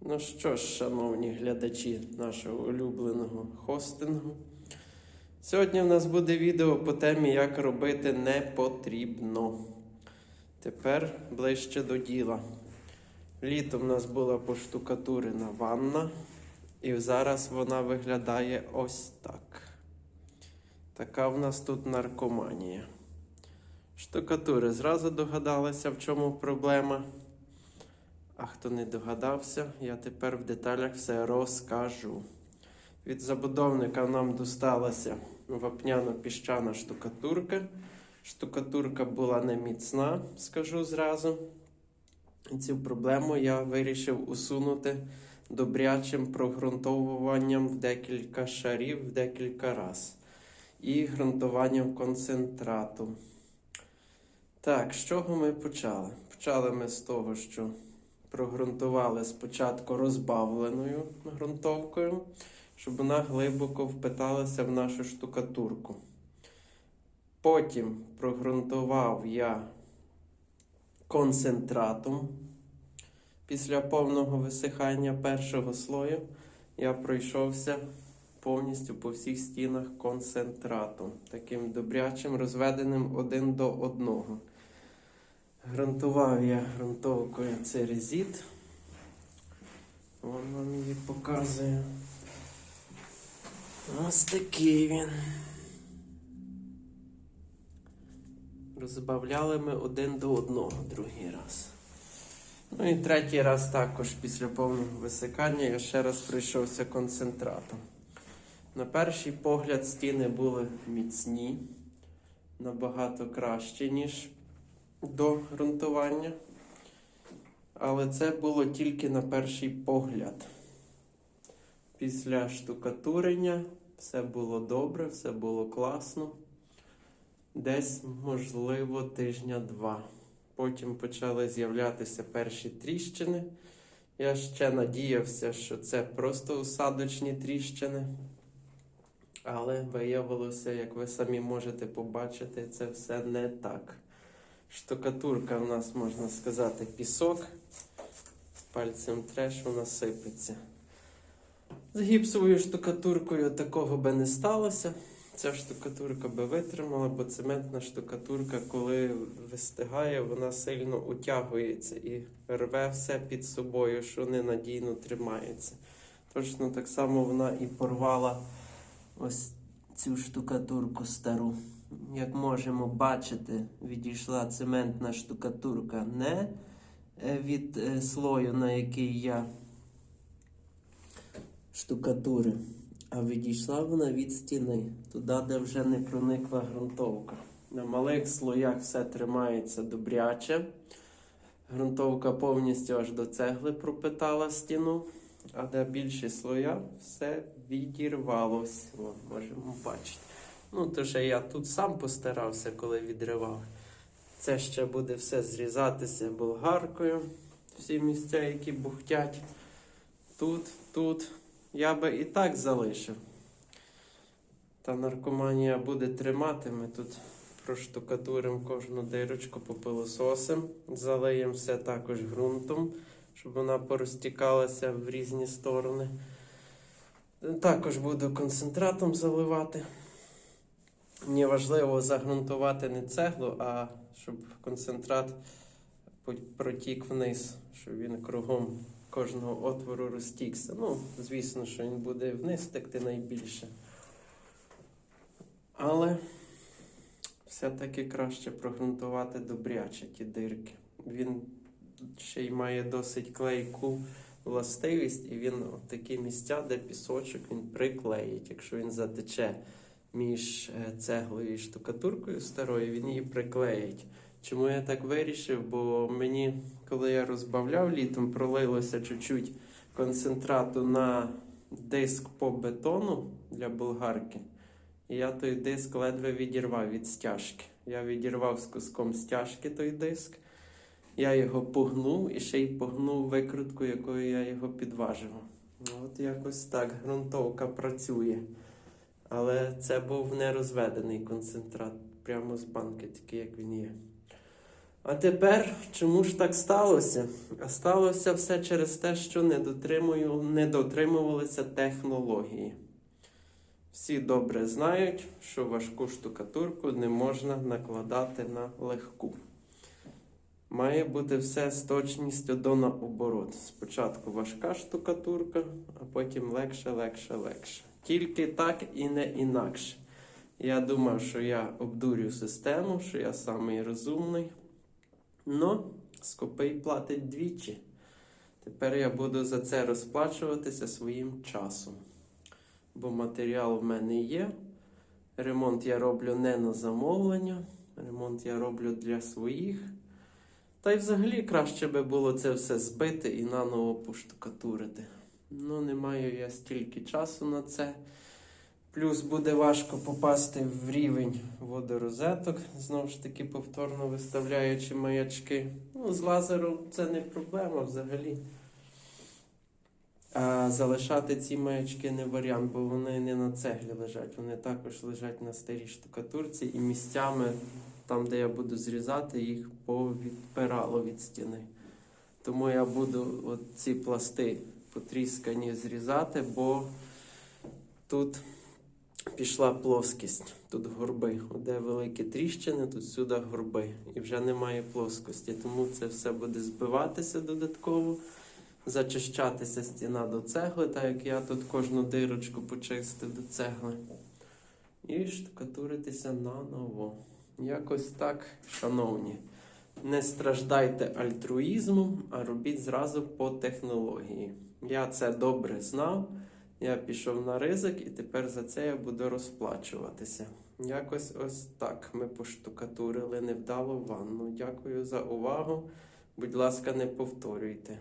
Ну що ж, шановні глядачі нашого улюбленого хостингу. Сьогодні в нас буде відео по темі, як робити не потрібно. Тепер ближче до діла. Літом у нас була поштукатурена ванна, і зараз вона виглядає ось так. Така в нас тут наркоманія. Штукатури зразу догадалися, в чому проблема. А хто не догадався, я тепер в деталях все розкажу. Від забудовника нам досталася вапняно-піщана штукатурка. Штукатурка була не міцна, скажу зразу. Цю проблему я вирішив усунути добрячим прогрунтовуванням в декілька шарів в декілька раз. І ґрунтуванням концентрату. Так, з чого ми почали? Почали ми з того, що прогрунтували спочатку розбавленою ґрунтовкою, щоб вона глибоко впиталася в нашу штукатурку. Потім прогрунтував я концентратом. Після повного висихання першого слою я пройшовся повністю по всіх стінах концентратом, таким добрячим, розведеним один до одного. Грунтував я ґрунтовкою церезіт. Вон вам її показує. Ось такий він. Розбавляли ми один до одного другий раз. Ну і третій раз також після повного висикання я ще раз пройшовся концентратом. На перший погляд стіни були міцні, набагато кращі, ніж до ґрунтування. Але це було тільки на перший погляд. Після штукатурення все було добре, все було класно. Десь, можливо, тижня-два. Потім почали з'являтися перші тріщини. Я ще надіявся, що це просто усадочні тріщини. Але виявилося, як ви самі можете побачити, це все не так. Штукатурка в нас, можна сказати, пісок. Пальцем треш, вона сипеться. З гіпсовою штукатуркою такого би не сталося. Ця штукатурка би витримала, бо цементна штукатурка, коли вистигає, вона сильно утягується і рве все під собою, що ненадійно тримається. Точно так само вона і порвала ось цю штукатурку стару. Як можемо бачити, відійшла цементна штукатурка не е, від е, слою, на який я штукатури, а відійшла вона від стіни, туди, де вже не проникла ґрунтовка. На малих слоях все тримається добряче. Ґрунтовка повністю аж до цегли пропитала стіну, а де більші слоя, все відірвалось. О, можемо бачити. Ну, то ще я тут сам постарався, коли відривав. Це ще буде все зрізатися болгаркою. Всі місця, які бухтять. Тут, тут. Я би і так залишив. Та наркоманія буде тримати. Ми тут проштукатуримо кожну дирочку попилососим, залиємо все також ґрунтом, щоб вона порозтікалася в різні сторони. Також буду концентратом заливати. Мені важливо загрунтувати не цеглу, а щоб концентрат протік вниз, щоб він кругом кожного отвору розтікся. Ну, звісно, що він буде вниз текти найбільше. Але все-таки краще прогрунтувати добряче ті дирки. Він ще й має досить клейку властивість, і він от такі місця, де пісочок він приклеїть. Якщо він затече між е, цеглою і штукатуркою старою, він її приклеїть. Чому я так вирішив? Бо мені, коли я розбавляв літом, пролилося чуть-чуть концентрату на диск по бетону для болгарки. І я той диск ледве відірвав від стяжки. Я відірвав з куском стяжки той диск. Я його погнув і ще й погнув викрутку, якою я його підважував. Ну, От якось так ґрунтовка працює. Але це був нерозведений концентрат прямо з банки, такий як він є. А тепер чому ж так сталося? А сталося все через те, що не, дотримую, не дотримувалися технології. Всі добре знають, що важку штукатурку не можна накладати на легку. Має бути все з точністю до наоборот. Спочатку важка штукатурка, а потім легше, легше, легше. Тільки так і не інакше. Я думав, що я обдурю систему, що я самий розумний. Но скопий платить двічі. Тепер я буду за це розплачуватися своїм часом. Бо матеріал в мене є. Ремонт я роблю не на замовлення. Ремонт я роблю для своїх. Та й взагалі краще би було це все збити і наново поштукатурити. Ну, не маю я стільки часу на це. Плюс буде важко попасти в рівень водорозеток, знову ж таки повторно виставляючи маячки. Ну, з лазером це не проблема взагалі. А залишати ці маячки не варіант, бо вони не на цеглі лежать, вони також лежать на старій штукатурці і місцями, там, де я буду зрізати, їх повідпирало від стіни. Тому я буду ці пласти потріскані зрізати, бо тут пішла плоскість. Тут горби. От Де великі тріщини, тут сюди горби. І вже немає плоскості. Тому це все буде збиватися додатково, зачищатися стіна до цегли, так як я тут кожну дирочку почистив до цегли. І штукатуритися наново. Якось так, шановні. Не страждайте альтруїзмом, а робіть зразу по технології. Я це добре знав. Я пішов на ризик і тепер за це я буду розплачуватися. Якось ось так ми поштукатурили невдало ванну. Дякую за увагу. Будь ласка, не повторюйте.